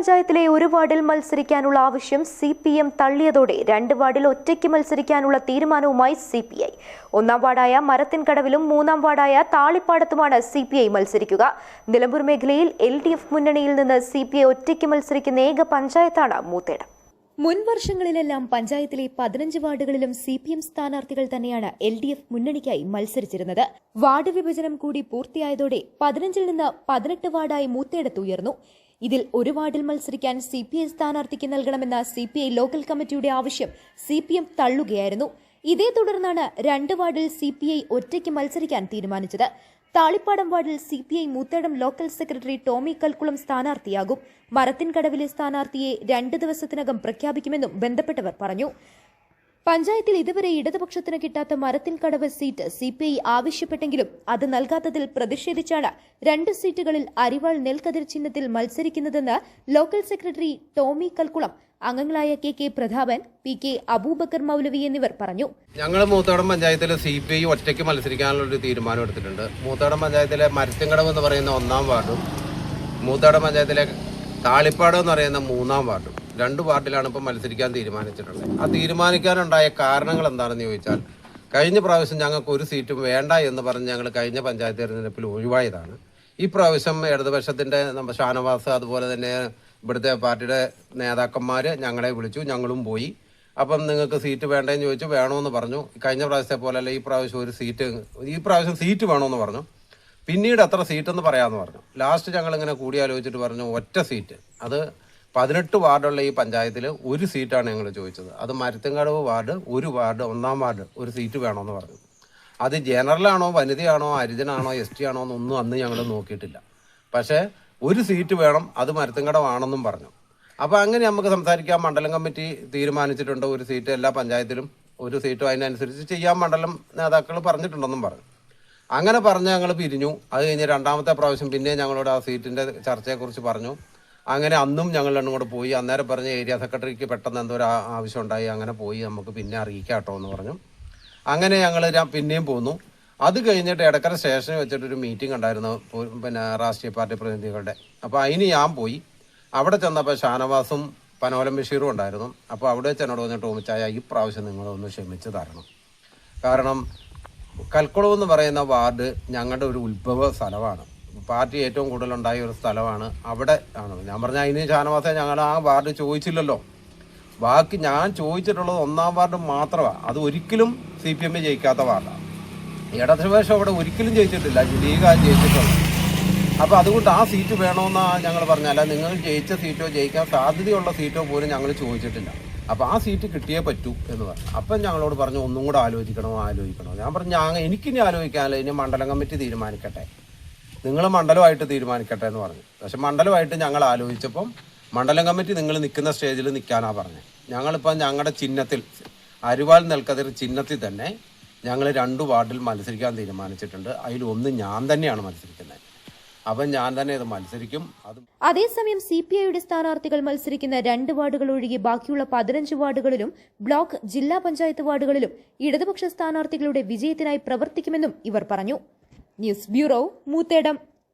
പഞ്ചായത്തിലെ ഒരു വാർഡിൽ മത്സരിക്കാനുള്ള ആവശ്യം സി പി എം തള്ളിയതോടെ രണ്ട് വാർഡിൽ ഒറ്റയ്ക്ക് മത്സരിക്കാനുള്ള തീരുമാനവുമായി സി പി ഐ. ഒന്നാം വാർഡായ മരത്തിൻകടവിലും മൂന്നാം വാർഡായ താളിപ്പാടത്തുമാണ് സി പി ഐ മത്സരിക്കുക. നിലമ്പൂർ മേഖലയിൽ എൽ ഡി എഫ് മുന്നണിയിൽ നിന്ന് സി പി ഐ ഒറ്റയ്ക്ക് മത്സരിക്കുന്ന ഏക പഞ്ചായത്താണ് മൂത്തേടം. മുൻ വർഷങ്ങളിലെല്ലാം പഞ്ചായത്തിലെ പതിനഞ്ച് വാർഡുകളിലും സി പി എം സ്ഥാനാർത്ഥികൾ തന്നെയാണ് എൽ ഡി എഫ് മുന്നണിക്കായി മത്സരിച്ചിരുന്നത്. വാർഡ് വിഭജനം കൂടി പൂർത്തിയായതോടെ പതിനഞ്ചിൽ നിന്ന് പതിനെട്ട് വാർഡായി മൂത്തേടത്ത് ഉയർന്നു. ഇതിൽ ഒരു വാർഡിൽ മത്സരിക്കാൻ സി പി ഐ സ്ഥാനാർത്ഥിക്ക് നൽകണമെന്ന സി പി ഐ ലോക്കൽ കമ്മിറ്റിയുടെ ആവശ്യം സി പി എം തള്ളുകയായിരുന്നു. ഇതേ തുടർന്നാണ് രണ്ട് വാർഡിൽ സി പി ഐ ഒറ്റയ്ക്ക് മത്സരിക്കാൻ തീരുമാനിച്ചത്. താളിപ്പാടം വാർഡിൽ C P I Moothedam local secretary Tomy Kalkulam സ്ഥാനാർത്ഥിയാകും. മരത്തിൻകടവിലെ സ്ഥാനാർത്ഥിയെ രണ്ട് ദിവസത്തിനകം പ്രഖ്യാപിക്കുമെന്നും ബന്ധപ്പെട്ടവർ പറഞ്ഞു. പഞ്ചായത്തിൽ ഇതുവരെ ഇടതുപക്ഷത്തിന് കിട്ടാത്ത Marathinkadavu seat C P I ആവശ്യപ്പെട്ടെങ്കിലും അത് നൽകാത്തതിൽ പ്രതിഷേധിച്ചാണ് രണ്ട് സീറ്റുകളിൽ അരിവാൾ നെൽക്കതിർ ചിഹ്നത്തിൽ മത്സരിക്കുന്നതെന്ന് ലോക്കൽ സെക്രട്ടറി ടോമി കൽക്കുളം അംഗങ്ങളായ K K Prathapan P K Abubakar മൗലവി എന്നിവർ പറഞ്ഞു. ഞങ്ങൾ മൂത്തോടം പഞ്ചായത്തിലെ സി പി ഐ ഒറ്റയ്ക്ക് മത്സരിക്കാനുള്ള ഒരു തീരുമാനം എടുത്തിട്ടുണ്ട്. മൂത്തോടം പഞ്ചായത്തിലെ മരത്തിങ്കടം എന്ന് പറയുന്ന ഒന്നാം വാർഡും മൂത്തോടം പഞ്ചായത്തിലെ താളിപ്പാട് എന്ന് പറയുന്ന മൂന്നാം വാർഡും. രണ്ട് പാർട്ടിയിലാണ് ഇപ്പം മത്സരിക്കാൻ തീരുമാനിച്ചിട്ടുള്ളത്. ആ തീരുമാനിക്കാനുണ്ടായ കാരണങ്ങൾ എന്താണെന്ന് ചോദിച്ചാൽ കഴിഞ്ഞ പ്രാവശ്യം ഞങ്ങൾക്ക് ഒരു സീറ്റും വേണ്ട എന്ന് പറഞ്ഞ് ഞങ്ങൾ കഴിഞ്ഞ പഞ്ചായത്ത് തിരഞ്ഞെടുപ്പിൽ ഒഴിവായതാണ്. ഈ പ്രാവശ്യം ഇടതുപക്ഷത്തിന്റെ നമ്മുടെ ഷാനവാസ് അതുപോലെ തന്നെ ഇവിടുത്തെ പാർട്ടിയുടെ നേതാക്കന്മാർ ഞങ്ങളെ വിളിച്ചു ഞങ്ങളും പോയി. അപ്പം നിങ്ങൾക്ക് സീറ്റ് വേണ്ടതെന്ന് ചോദിച്ചു വേണമെന്ന് പറഞ്ഞു. കഴിഞ്ഞ പ്രാവശ്യത്തെ പോലെയല്ല ഈ പ്രാവശ്യം ഒരു സീറ്റ് ഈ പ്രാവശ്യം സീറ്റ് വേണമെന്ന് പറഞ്ഞു. പിന്നീട് അത്ര സീറ്റ് എന്ന് പറയാമെന്ന് പറഞ്ഞു. ലാസ്റ്റ് ഞങ്ങൾ ഇങ്ങനെ കൂടി ആലോചിച്ചിട്ട് പറഞ്ഞു ഒറ്റ സീറ്റ്. അത് പതിനെട്ട് വാർഡുള്ള ഈ പഞ്ചായത്തിൽ ഒരു സീറ്റാണ് ഞങ്ങൾ ചോദിച്ചത്. അത് മരത്തുംകടവ് വാർഡ് ഒരു വാർഡ് ഒന്നാം വാർഡ് ഒരു സീറ്റ് വേണമെന്ന് പറഞ്ഞു. അത് ജനറലാണോ വനിതയാണോ ഹരിജനാണോ എസ് ടി ആണോ എന്നൊന്നും അന്ന് ഞങ്ങൾ നോക്കിയിട്ടില്ല. പക്ഷേ ഒരു സീറ്റ് വേണം അത് മരത്തുംകടവാണെന്നും പറഞ്ഞു. അപ്പോൾ അങ്ങനെ നമുക്ക് സംസാരിക്കാം. മണ്ഡലം കമ്മിറ്റി തീരുമാനിച്ചിട്ടുണ്ട് ഒരു സീറ്റ് എല്ലാ പഞ്ചായത്തിലും ഒരു സീറ്റും അതിനനുസരിച്ച് ചെയ്യാൻ മണ്ഡലം നേതാക്കൾ പറഞ്ഞിട്ടുണ്ടെന്നും പറഞ്ഞു. അങ്ങനെ പറഞ്ഞ് ഞങ്ങൾ പിരിഞ്ഞു. അത് കഴിഞ്ഞ് രണ്ടാമത്തെ പ്രാവശ്യം പിന്നെ ഞങ്ങളോട് ആ സീറ്റിന്റെ ചർച്ചയെക്കുറിച്ച് പറഞ്ഞു. അങ്ങനെ അന്നും ഞങ്ങൾ രണ്ടും കൂടെ പോയി. അന്നേരം പറഞ്ഞ ഏരിയ സെക്രട്ടറിക്ക് പെട്ടെന്ന് എന്തോ ഒരു ആവശ്യം ഉണ്ടായി അങ്ങനെ പോയി. നമുക്ക് പിന്നെ അറിയിക്കാം കേട്ടോ എന്ന് പറഞ്ഞു. അങ്ങനെ ഞങ്ങൾ പിന്നെയും പോന്നു. അത് കഴിഞ്ഞിട്ട് ഇടക്കര സ്റ്റേഷനിൽ വെച്ചിട്ടൊരു മീറ്റിംഗ് ഉണ്ടായിരുന്നു പിന്നെ രാഷ്ട്രീയ പാർട്ടി പ്രതിനിധികളുടെ. അപ്പോൾ അതിന് ഞാൻ പോയി. അവിടെ ചെന്നപ്പോൾ ഷാനവാസും പനോലം ബഷീറും ഉണ്ടായിരുന്നു. അപ്പോൾ അവിടെ വെച്ച് എന്നോട് വന്നിട്ട് ഓമിച്ചായ ഈ പ്രാവശ്യം നിങ്ങളൊന്ന് ക്ഷമിച്ച് തരണം. കാരണം കൽക്കുളം എന്ന് പറയുന്ന വാർഡ് ഞങ്ങളുടെ ഒരു ഉത്ഭവ സ്ഥലമാണ്. പാർട്ടി ഏറ്റവും കൂടുതലുണ്ടായ ഒരു സ്ഥലമാണ് അവിടെ ആണ്. ഞാൻ പറഞ്ഞ അതിന് ഷാനവാസെ ഞങ്ങൾ ആ വാർഡ് ചോദിച്ചില്ലല്ലോ. ബാക്കി ഞാൻ ചോദിച്ചിട്ടുള്ളത് ഒന്നാം വാർഡ് മാത്രമാണ് അത് ഒരിക്കലും സി പി എം ജയിക്കാത്ത വാർഡാണ് ഇടതുപക്ഷം അവിടെ ഒരിക്കലും ജയിച്ചിട്ടില്ല. ലീഗാ ജയിച്ചിട്ടുള്ളത് അപ്പോൾ അതുകൊണ്ട് ആ സീറ്റ് വേണമെന്നാണ് ഞങ്ങൾ പറഞ്ഞല്ല നിങ്ങൾ ജയിച്ച സീറ്റോ ജയിക്കാൻ സാധ്യതയുള്ള സീറ്റോ പോലും ഞങ്ങൾ ചോദിച്ചിട്ടില്ല. അപ്പോൾ ആ സീറ്റ് കിട്ടിയേ പറ്റൂ എന്ന് പറഞ്ഞു അപ്പം ഞങ്ങളോട് പറഞ്ഞു ഒന്നും കൂടെ ആലോചിക്കണോ? ആലോചിക്കണോ? ഞാൻ പറഞ്ഞു ഞാൻ എനിക്കിനി ആലോചിക്കാമല്ലോ ഇനി മണ്ഡലം കമ്മിറ്റി തീരുമാനിക്കട്ടെ. നിങ്ങൾ മണ്ഡലമായിട്ട് തീരുമാനിക്കട്ടെ എന്ന് പറഞ്ഞു. പക്ഷെ മണ്ഡലമായിട്ട് ഞങ്ങൾ ആലോചിച്ചപ്പം മണ്ഡലം കമ്മിറ്റി നിങ്ങൾ നിൽക്കുന്ന സ്റ്റേജിൽ നിൽക്കാനാണ് പറഞ്ഞത് ഞങ്ങളിപ്പോൾ ഞങ്ങളുടെ ചിഹ്നത്തിൽ അരിവാൾ നെൽക്കതിർ ചിഹ്നത്തിൽ തന്നെ ഞങ്ങൾ രണ്ട് വാർഡിൽ മത്സരിക്കാൻ തീരുമാനിച്ചിട്ടുണ്ട്. അതിൽ ഒന്ന് ഞാൻ തന്നെയാണ് മത്സരിക്കുന്നത്. അപ്പം ഞാൻ തന്നെ ഇത് മത്സരിക്കും. അതേസമയം സി പി ഐയുടെ സ്ഥാനാർത്ഥികൾ മത്സരിക്കുന്ന രണ്ട് വാർഡുകൾ ഒഴികെ ബാക്കിയുള്ള പതിനഞ്ച് വാർഡുകളിലും ബ്ലോക്ക് ജില്ലാ പഞ്ചായത്ത് വാർഡുകളിലും ഇടതുപക്ഷ സ്ഥാനാർത്ഥികളുടെ വിജയത്തിനായി പ്രവർത്തിക്കുമെന്നും ഇവർ പറഞ്ഞു. News bureau Moothedam